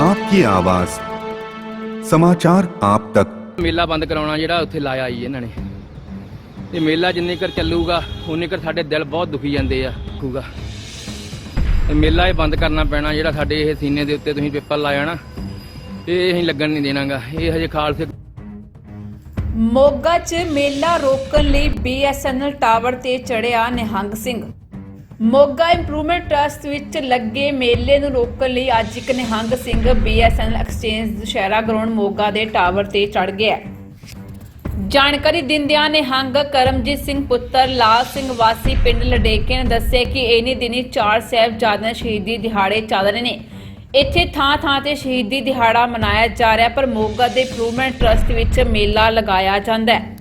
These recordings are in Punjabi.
ਆਪਕੀ ਆਵਾਜ਼ ਸਮਾਚਾਰ ਆਪ ਤੱਕ ਮੇਲਾ ਬੰਦ ਕਰਾਉਣਾ ਜਿਹੜਾ ਉੱਥੇ ਲਾਇਆ ਜੀ ਇਹਨਾਂ ਨੇ ਇਹ ਮੇਲਾ ਜਿੰਨੇ ਕਰ ਚੱਲੂਗਾ ਉਹਨੇ ਕਰ ਸਾਡੇ ਦਿਲ ਬਹੁਤ ਦੁਖੀ ਜਾਂਦੇ ਆ ਕੂਗਾ ਇਹ ਮੇਲਾ ਇਹ ਬੰਦ ਕਰਨਾ ਪੈਣਾ ਜਿਹੜਾ ਸਾਡੇ ਇਹ ਸੀਨੇ ਦੇ ਉੱਤੇ ਤੁਸੀਂ ਪੇਪਰ ਲਾਇਆ ਨਾ ਇਹ ਅਸੀਂ ਲੱਗਣ ਨਹੀਂ ਦੇਣਾਗਾ ਇਹ ਹਜੇ ਖਾਲਸੇ ਮੋਗਾ 'ਚ ਮੇਲਾ ਰੋਕਣ ਲਈ ਬੀਐਸਐਨਐਲ ਟਾਵਰ ਤੇ ਚੜਿਆ ਨਿਹੰਗ ਸਿੰਘ ਮੋਗਾ ਇੰਪਰੂਵਮੈਂਟ ਟਰਸਟ ਵਿੱਚ ਲੱਗੇ ਮੇਲੇ ਨੂੰ ਰੋਕਣ ਲਈ ਅੱਜ ਇੱਕ Nihang Singh BSNL exchange Dussehra ground Moga ਦੇ ਟਾਵਰ ਤੇ ਚੜ ਗਿਆ ਜਾਣਕਾਰੀ ਦਿੰਦਿਆਂ ਨਿਹੰਗ ਕਰਮਜੀਤ ਸਿੰਘ ਪੁੱਤਰ ਲਾਲ ਸਿੰਘ ਵਾਸੀ ਪਿੰਡ ਲਡੇਕੇ ਨੇ ਦੱਸਿਆ ਕਿ ਇਹਨੀ ਦਿਨੀ ਚਾਰ ਸਾਹਿਬਜ਼ਾਦਿਆਂ ਸ਼ਹੀਦੀ ਦਿਹਾੜੇ ਚੱਲ ਰਹੇ ਨੇ। ਇੱਥੇ ਥਾਂ ਥਾਂ ਤੇ ਸ਼ਹੀਦੀ ਦਿਹਾੜਾ ਮਨਾਇਆ ਜਾ ਰਿਹਾ, ਪਰ ਮੋਗਾ ਦੇ ਇੰਪਰੂਵਮੈਂਟ ਟਰਸਟ ਵਿੱਚ ਮੇਲਾ ਲਗਾਇਆ ਜਾਂਦਾ ਹੈ।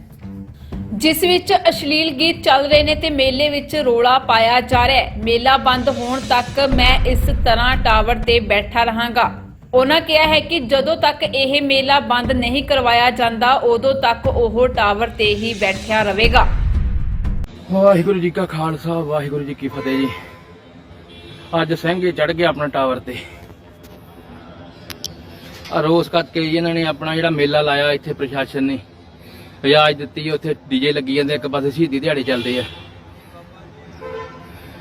ਜਿਸ ਵਿੱਚ ਅਸ਼ਲੀਲ ਗੀਤ ਚੱਲ ਰਹੇ ਨੇ ਤੇ ਮੇਲੇ ਵਿੱਚ ਰੋਲਾ ਪਾਇਆ ਜਾ ਰਿਹਾ ਹੈ। ਮੇਲਾ ਬੰਦ ਹੋਣ ਤੱਕ ਮੈਂ ਇਸ ਤਰ੍ਹਾਂ ਟਾਵਰ ਤੇ ਬੈਠਾ ਰਹਾਂਗਾ। ਉਹਨਾਂ ਕਿਹਾ ਹੈ ਕਿ ਜਦੋਂ ਤੱਕ ਇਹ ਮੇਲਾ ਬੰਦ ਨਹੀਂ ਕਰਵਾਇਆ ਜਾਂਦਾ, ਉਦੋਂ ਤੱਕ ਉਹ ਟਾਵਰ ਤੇ ਹੀ ਬੈਠਿਆ ਰਹੇਗਾ। ਵਾਹਿਗੁਰੂ ਜੀ ਕਾ ਖਾਲਸਾ, ਵਾਹਿਗੁਰੂ ਜੀ ਕੀ ਫਤਿਹ ਜੀ। ਅੱਜ ਸਿੰਘੇ ਚੜ ਗਿਆ ਆਪਣਾ ਟਾਵਰ ਤੇ। ਆ ਰੋਜ਼ ਕਰਕੇ ਇਹਨਾਂ ਨੇ ਆਪਣਾ ਜਿਹੜਾ ਮੇਲਾ ਲਾਇਆ ਇੱਥੇ ਪ੍ਰਸ਼ਾਸਨ ਨੇ। ਇਜਾਜ਼ਤ ਦਿੱਤੀ ਉੱਥੇ ਡੀਜੇ ਲੱਗੀ ਜਾਂਦੇ, ਇੱਕ ਪਾਸੇ ਸ਼ਹੀਦੀ ਦਿਹਾੜੇ ਚੱਲਦੇ ਆ।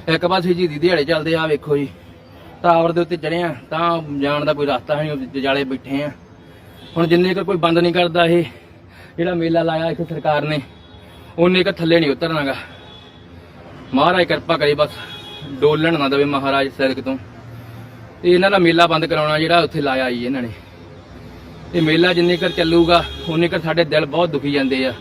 ਇੱਕ ਪਾਸੇ ਸ਼ਹੀਦੀ ਦਿਹਾੜੇ ਚੱਲਦੇ ਆ ਵੇਖੋ ਜੀ। ਟਾਵਰ ਦੇ ਉੱਤੇ ਚੜ੍ਹੇ ਆ, ਤਾਂ ਜਾਣ ਦਾ ਕੋਈ ਰਸਤਾ ਨਹੀਂ, ਜਜਾਲੇ ਬੈਠੇ ਆ। ਹੁਣ ਜਿੰਨੇ ਕੁ ਕੋਈ ਬੰਦ ਨਹੀਂ ਕਰਦਾ ਇਹ, ਜਿਹੜਾ ਮੇਲਾ ਲਾਇਆ ਇੱਥੇ ਸਰਕਾਰ ਨੇ, ਉਹਨੇ ਕ ਥੱਲੇ ਨਹੀਂ ਉਤਰਨਾਗਾ। ਮਹਾਰਾਜ ਕਿਰਪਾ ਕਰੇ ਬਸ, ਡੋਲਣ ਨਾ ਦੇਵੇ ਮਹਾਰਾਜ ਸਿਰਕ ਤੋਂ ਤੇ ਇਹਨਾਂ ਦਾ ਮੇਲਾ ਬੰਦ ਕਰਾਉਣਾ ਜਿਹੜਾ ਉੱਥੇ ਲਾਇਆ ਜੀ ਇਹਨਾਂ ਨੇ। ਇਹ ਮੇਲਾ ਜਿੰਨੇ ਕਰ ਚੱਲੂਗਾ ਉਨੇ ਕਰ ਸਾਡੇ ਦਿਲ ਬਹੁਤ ਦੁਖੀ ਜਾਂਦੇ ਆ।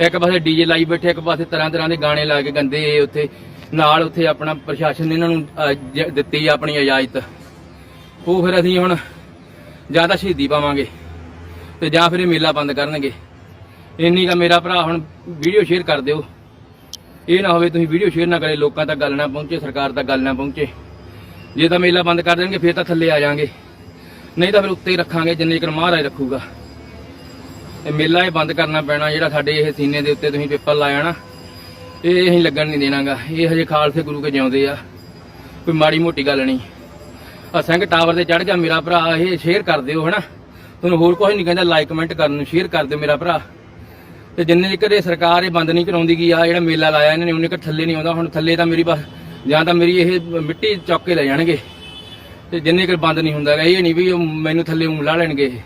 ਇੱਕ ਪਾਸੇ ਡੀਜੇ ਲਾਈ ਬੈਠੇ ਇੱਕ ਪਾਸੇ ਤਰ੍ਹਾਂ ਤਰ੍ਹਾਂ ਦੇ ਗਾਣੇ ਲਾ ਕੇ ਗੰਦੇ ਉੱਥੇ। ਨਾਲ ਉੱਥੇ ਆਪਣਾ ਪ੍ਰਸ਼ਾਸਨ ਨੇ ਇਹਨਾਂ ਨੂੰ ਅਹ, ਜ- ਦਿੱਤੀ ਆਪਣੀ ਇਜਾਜ਼ਤ। ਉਹ ਫਿਰ ਅਸੀਂ ਹੁਣ ਜਾਂ ਤਾਂ ਸ਼ਹੀਦੀ ਪਾਵਾਂਗੇ ਤੇ ਜਾਂ ਫਿਰ ਇਹ ਮੇਲਾ ਬੰਦ ਕਰਨਗੇ। ਇੰਨੀ ਕਾ ਮੇਰਾ ਭਰਾ ਹੁਣ ਵੀਡੀਓ ਸ਼ੇਅਰ ਕਰ ਦਿਓ। ਇਹ ਨਾ ਹੋਵੇ ਤੁਸੀਂ ਵੀਡੀਓ ਸ਼ੇਅਰ ਨਾ ਕਰੇ ਲੋਕਾਂ ਤੱਕ ਗੱਲ ਨਾ ਪਹੁੰਚੇ ਸਰਕਾਰ ਤੱਕ ਗੱਲ ਨਾ ਪਹੁੰਚੇ। ਜੇ ਤਾਂ ਮੇਲਾ ਬੰਦ ਕਰ ਦੇਣਗੇ ਫਿਰ ਤਾਂ ਥੱਲੇ ਆ ਜਾਾਂਗੇ। ਨਹੀਂ ਤਾਂ ਫਿਰ ਉੱਤੇ ਹੀ ਰੱਖਾਂਗੇ, ਜਿੰਨੇ ਚਿਰ ਮਹਾਰਾਜ ਰੱਖੂਗਾ। ਇਹ ਮੇਲਾ ਇਹ ਬੰਦ ਕਰਨਾ ਪੈਣਾ, ਜਿਹੜਾ ਸਾਡੇ ਇਹ ਸੀਨੇ ਦੇ ਉੱਤੇ ਤੁਸੀਂ ਪੇਪਰ ਲਾਇਆ ਨਾ, ਇਹ ਅਸੀਂ ਲੱਗਣ ਨਹੀਂ ਦੇਣਾਗਾ। ਇਹ ਹਜੇ ਖਾਲਸੇ ਗੁਰੂ ਕੇ ਜਿਉਂਦੇ ਆ, ਕੋਈ ਮਾੜੀ ਮੋਟੀ ਗੱਲ ਨਹੀਂ। ਆ ਸਿੰਘ ਟਾਵਰ ਤੇ ਚੜ ਗਿਆ, ਮੇਰਾ ਭਰਾ, ਇਹ ਸ਼ੇਅਰ ਕਰ ਦਿਓ, ਹਨਾ। ਤੁਹਾਨੂੰ ਹੋਰ ਕੁਝ ਨਹੀਂ ਕਹਿੰਦਾ ਲਾਈਕ ਕਮੈਂਟ ਕਰਨ ਨੂੰ ਸ਼ੇਅਰ ਕਰ ਦਿਓ, ਮੇਰਾ ਭਰਾ। ਤੇ ਜਿੰਨੇ ਚਿਰ ਇਹ ਸਰਕਾਰ ਇਹ ਬੰਦ ਨਹੀਂ ਕਰਾਉਂਦੀ ਗਈ ਆ ਜਿਹੜਾ ਮੇਲਾ ਲਾਇਆ ਇਹਨਾਂ ਨੇ, ਉਹਨੇ ਕਿ ਥੱਲੇ ਨਹੀਂ ਆਉਂਦਾ, ਹੁਣ ਥੱਲੇ ਤਾਂ ਮੇਰੀ ਬਸ, ਜਾਂ ਤਾਂ ਮੇਰੀ ਇਹ ਮਿੱਟੀ ਚੌਕੇ ਲੈ ਜਾਣਗੇ। ਤੇ ਜਿੰਨੇ ਚਿਰ ਬੰਦ ਨਹੀਂ ਹੁੰਦਾ ਹੈਗਾ, ਇਹ ਨਹੀਂ ਵੀ ਉਹ ਮੈਨੂੰ ਥੱਲੇ ਉਂਗਲਾ ਲੈਣਗੇ ਇਹ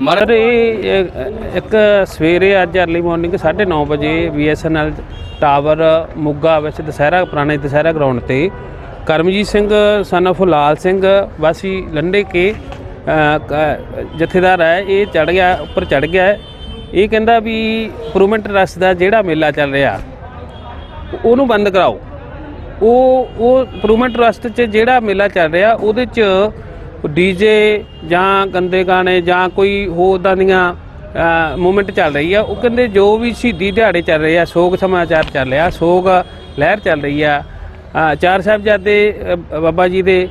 ਮਹਾਰਾਜ ਸਰ ਇਹ ਇਹ ਇੱਕ ਸਵੇਰੇ ਅੱਜ ਅਰਲੀ ਮਾਰਨਿੰਗ 9:30 ਵਜੇ BSNL ਟਾਵਰ ਮੁੱਗਾ ਵਿੱਚ ਦੁਸਹਿਰਾ ਪੁਰਾਣੇ ਦੁਸਹਿਰਾ ਗਰਾਊਂਡ ਤੇ ਕਰਮਜੀਤ ਸਿੰਘ ਸਨ of ਲਾਲ ਸਿੰਘ ਵਾਸੀ ਲੰਡੇ ਕੇ ਅ, ਕ- ਜਥੇਦਾਰ ਹੈ ਇਹ ਚੜ ਗਿਆ ਉੱਪਰ ਚੜ ਗਿਆ ਹੈ। ਇਹ ਕਹਿੰਦਾ ਵੀ ਇੰਪਰੂਵਮੈਂਟ ਰਸ ਦਾ ਜਿਹੜਾ ਮੇਲਾ ਚੱਲ ਰਿਹਾ ਉਹਨੂੰ ਬੰਦ ਕਰਾਓ ਉਹ ਉਹ ਇੰਪਰੂਵਮੈਂਟ ਟਰਸਟ 'ਚ ਜਿਹੜਾ ਮੇਲਾ ਚੱਲ ਰਿਹਾ, ਉਹਦੇ 'ਚ ਡੀਜੇ ਜਾਂ ਗੰਦੇ ਗਾਣੇ ਜਾਂ ਕੋਈ ਹੋਰ ਦਾਂ ਦੀਆਂ ਮੂਵਮੈਂਟ ਚੱਲ ਰਹੀ ਆ। ਉਹ ਕਹਿੰਦੇ ਜੋ ਵੀ ਸ਼ਹੀਦੀ ਦਿਹਾੜੇ ਚੱਲ ਰਹੇ ਆ, ਸੋਗ ਸਮਾਚਾਰ ਚੱਲ ਰਿਹਾ, ਸੋਗ ਲਹਿਰ ਚੱਲ ਰਹੀ ਆ। ਚਾਰ ਸਾਹਿਬਜ਼ਾਦੇ ਬਾਬਾ ਜੀ ਦੇ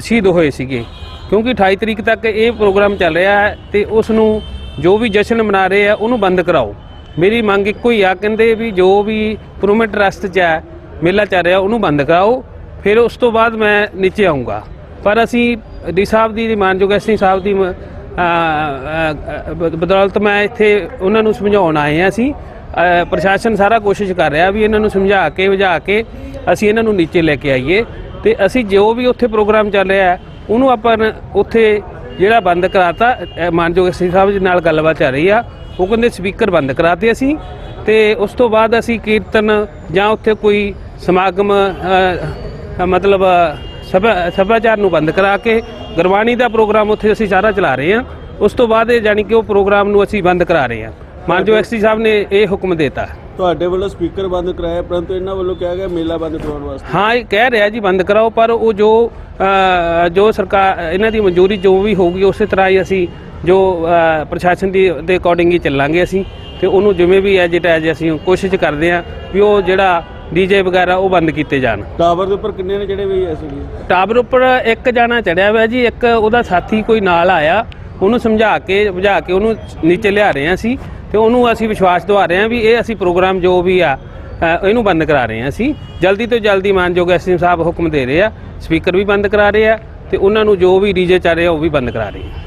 ਸ਼ਹੀਦ ਹੋਏ ਸੀਗੇ। ਕਿਉਂਕਿ 28 ਤਰੀਕ ਤੱਕ ਇਹ ਪ੍ਰੋਗਰਾਮ ਚੱਲ ਰਿਹਾ ਹੈ ਤੇ ਉਸ ਨੂੰ ਜੋ ਵੀ ਜਸ਼ਨ ਮਨਾ ਰਹੇ ਆ, ਉਹਨੂੰ ਬੰਦ ਕਰਾਓ। ਮੇਰੀ ਮੰਗ ਇੱਕੋ ਹੀ ਆ, ਕਹਿੰਦੇ ਵੀ ਜੋ ਵੀ ਇੰਪਰੂਵਮੈਂਟ ਟਰਸਟ 'ਚ ਹੈ ਮੇਲਾ ਚੱਲ ਰਿਹਾ ਉਹਨੂੰ ਬੰਦ ਕਰਾਓ ਫਿਰ ਉਸ ਤੋਂ ਬਾਅਦ ਮੈਂ ਨੀਚੇ ਆਉਂਗਾ ਪਰ ਅਸੀਂ ਡੀ ਸਾਹਿਬ ਦੀ ਮਾਨਯੋਗ ਐਸਸੀ ਸਾਹਿਬ ਦੀ ਬਦੌਲਤ ਮੈਂ ਇੱਥੇ ਉਹਨਾਂ ਨੂੰ ਸਮਝਾਉਣ ਆਏ ਹਾਂ ਅਸੀਂ। ਪ੍ਰਸ਼ਾਸਨ ਸਾਰਾ ਕੋਸ਼ਿਸ਼ ਕਰ ਰਿਹਾ ਵੀ ਇਹਨਾਂ ਨੂੰ ਸਮਝਾ ਕੇ ਵਜਾ ਕੇ ਅਸੀਂ ਇਹਨਾਂ ਨੂੰ ਨੀਚੇ ਲੈ ਕੇ ਆਈਏ। ਤੇ ਅਸੀਂ ਜੋ ਵੀ ਉੱਥੇ ਪ੍ਰੋਗਰਾਮ ਚੱਲ ਰਿਹਾ ਉਹਨੂੰ ਆਪਾਂ ਉੱਥੇ ਜਿਹੜਾ ਬੰਦ ਕਰਾਤਾ ਅ, ਮਾਨਯੋਗ ਐਸਸੀ ਸਾਹਿਬ ਜੀ ਨਾਲ ਗੱਲਬਾਤ ਚੱਲ ਰਹੀ ਆ ਉਹ ਕਹਿੰਦੇ ਸਪੀਕਰ ਬੰਦ ਕਰਾਤੇ ਅਸੀਂ। ਤੇ ਉਸ ਤੋਂ ਬਾਅਦ ਅਸੀਂ ਕੀਰਤਨ ਜਾਂ ਉੱਥੇ ਕੋਈ ਸਮਾਗਮ ਮਤਲਬ ਸਭਾ ਸਭਾਚਾਰ ਨੂੰ ਬੰਦ ਕਰਾ ਕੇ ਗੁਰਬਾਣੀ ਦਾ ਪ੍ਰੋਗਰਾਮ ਉੱਥੇ ਅਸੀਂ ਸਾਰਾ ਚਲਾ ਰਹੇ ਹਾਂ। ਉਸ ਤੋਂ ਬਾਅਦ ਇਹ ਜਾਨੀ ਕਿ ਉਹ ਪ੍ਰੋਗਰਾਮ ਨੂੰ ਅਸੀਂ ਬੰਦ ਕਰਾ ਰਹੇ ਹਾਂ। ਮਾਨਯੋਗ ਐਸਸੀ ਸਾਹਿਬ ਨੇ ਇਹ ਹੁਕਮ ਦਿੱਤਾ। ਤੁਹਾਡੇ ਵੱਲੋਂ ਸਪੀਕਰ ਬੰਦ ਕਰਾਇਆ ਪਰੰਤੂ ਇਹਨਾਂ ਵੱਲੋਂ ਕਿਹਾ ਗਿਆ ਮੇਲਾ ਬੰਦ ਕਰਾਉਣ ਵਾਸਤੇ। ਹਾਂ ਇਹ ਕਹਿ ਰਿਹਾ ਜੀ ਬੰਦ ਕਰਾਓ ਪਰ ਉਹ ਜੋ ਜੋ ਸਰਕਾਰ ਇਹਨਾਂ ਦੀ ਮਨਜ਼ੂਰੀ ਜੋ ਵੀ ਹੋਊਗੀ ਉਸੇ ਤਰ੍ਹਾਂ ਹੀ ਅਸੀਂ ਜੋ ਪ੍ਰਸ਼ਾਸਨ ਦੀ ਦੇ ਅਕੋਰਡਿੰਗ ਹੀ ਚੱਲਾਂਗੇ ਅਸੀਂ। ਤੇ ਉਹਨੂੰ ਜਿਵੇਂ ਵੀ ਐਜ ਇਟ ਐਜ ਅਸੀਂ ਕੋਸ਼ਿਸ਼ ਕਰਦੇ ਹਾਂ ਵੀ ਉਹ ਜਿਹੜਾ ਡੀਜੇ ਵਗੈਰਾ ਉਹ ਬੰਦ ਕੀਤੇ ਜਾਣ। ਟਾਵਰ ਦੇ ਉੱਪਰ ਕਿੰਨੇ ਨੇ ਜਿਹੜੇ ਵੀ ਐਸੇ ਟਾਵਰ ਉੱਪਰ ਇੱਕ ਜਾਣਾ ਚੜਿਆ ਹੋਇਆ ਜੀ ਇੱਕ ਉਹਦਾ ਸਾਥੀ ਕੋਈ ਨਾਲ ਆਇਆ। ਉਹਨੂੰ ਸਮਝਾ ਕੇ ਬੁਝਾ ਕੇ ਉਹਨੂੰ ਨੀਚੇ ਲਿਆ ਰਹੇ ਹਾਂ ਅਸੀਂ। ਤੇ ਉਹਨੂੰ ਅਸੀਂ ਵਿਸ਼ਵਾਸ ਦਿਵਾ ਰਹੇ ਹਾਂ ਵੀ ਇਹ ਅਸੀਂ ਪ੍ਰੋਗਰਾਮ ਜੋ ਵੀ ਆ ਅ, ਇਹਨੂੰ ਬੰਦ ਕਰਾ ਰਹੇ ਹਾਂ ਅਸੀਂ। ਜਲਦੀ ਤੋਂ ਜਲਦੀ ਮਾਨਯੋਗ ਐਸਐਮ ਸਾਹਿਬ ਹੁਕਮ ਦੇ ਰਹੇ ਆ ਸਪੀਕਰ ਵੀ ਬੰਦ ਕਰਾ ਰਹੇ ਆ ਤੇ ਉਹਨਾਂ ਨੂੰ ਜੋ ਵੀ ਡੀਜੇ ਚੱਲ ਰਿਹਾ ਉਹ ਵੀ ਬੰਦ ਕਰਾ ਰਹੇ ਹਾਂ